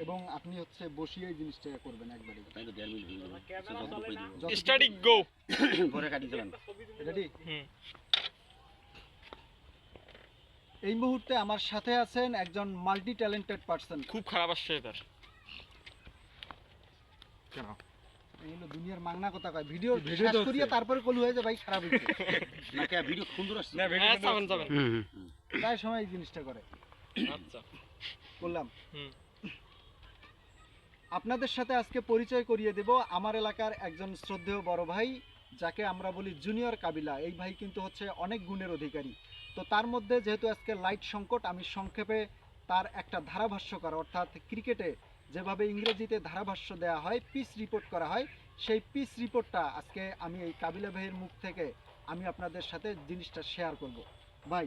এবং আপনি হচ্ছে বসিয়ে এই জিনিসটা করবেন একবারে তাই তো দেড় মিনিট হয়ে গেল। সে যত কই দিব। যত- স্টার্টিং গো পরে কাটি দিলাম রেডি এই মুহূর্তে আমার সাথে আছেন একজন মাল্টি ট্যালেন্টেড পার্সন খুব খারাপ আসছে এটার। কেন? এই হলো দুনিয়ার মাংনা কথা কয়। ভিডিও ভিডিও শেষ করিয়ে তারপরে কলু হয়ে যায় ভাই খারাপ হয়েছে না কে ভিডিও সুন্দর আসছে। হ্যাঁ যাবেন যাবেন প্রায় সময় এই জিনিসটা করে। আচ্ছা। বললাম। হুম। আপনাদের সাথে আজকে পরিচয় করিয়ে দেব আমার এলাকার একজন শ্রদ্ধেয় বড় ভাই, যাকে আমরা বলি জুনিয়র কাবিলা। এই ভাই কিন্তু হচ্ছে অনেক গুণের অধিকারী। তো তার মধ্যে যেহেতু আজকে লাইট সংকট, আমি সংক্ষেপে তার একটা ধারাভাষ্যকার, অর্থাৎ ক্রিকেটে যেভাবে ইংরেজিতে ধারাভাষ্য দেওয়া হয় পিস রিপোর্ট করা হয়, সেই পিস রিপোর্টটা আজকে আমি এই কাবিলা ভাইয়ের মুখ থেকে আমি আপনাদের সাথে জিনিসটা শেয়ার করব। ভাই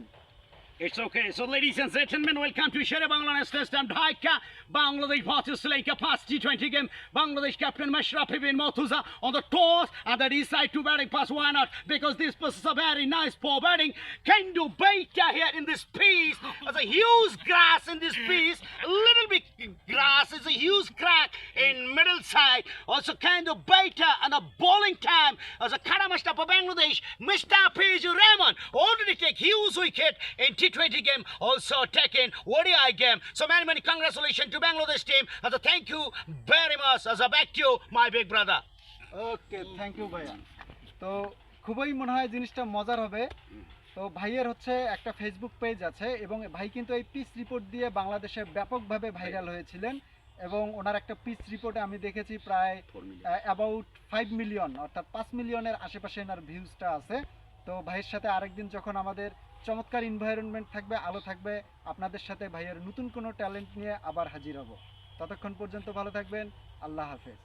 It's okay. So, ladies and gentlemen, welcome to Shere Bangladesh Test and Dhaika. Bangladesh versus Lanka past T20 game. Bangladesh captain Mashrafi bin Mothuza on the toss and they decide to batting pass. Why not? Because this was a very nice poor batting. do Baker here in this piece. There's a huge grass in this piece. A little bit grass. is a huge crack. In middle side. Also, kind of Baita and a bowling time as a Karamashta for Bangladesh. Mr. Piju Rahman already take huge wicket in T20 game, also taken ODI game. So many, many congratulations to Bangladesh team. As a thank you very much. As a back to you, my big brother. Okay thank you ভাইয়া তো খুবই মনে হয় জিনিসটা মজার হবে তো ভাইয়ের হচ্ছে একটা ফেসবুক পেজ আছে এবং ভাই কিন্তু এই পিস রিপোর্ট দিয়ে বাংলাদেশে ব্যাপকভাবে ভাইরাল হয়েছিলেন এবং ওনার একটা পিস রিপোর্টে আমি দেখেছি প্রায় অ্যাবাউট ফাইভ মিলিয়ন অর্থাৎ পাঁচ মিলিয়নের আশেপাশে এনার ভিউজটা আছে। তো ভাইয়ের সাথে আরেকদিন যখন আমাদের চমৎকার এনভায়রনমেন্ট থাকবে আলো থাকবে আপনাদের সাথে ভাইয়ের নতুন কোনো ট্যালেন্ট নিয়ে আবার হাজির হব। ততক্ষণ পর্যন্ত ভালো থাকবেন আল্লাহ হাফেজ।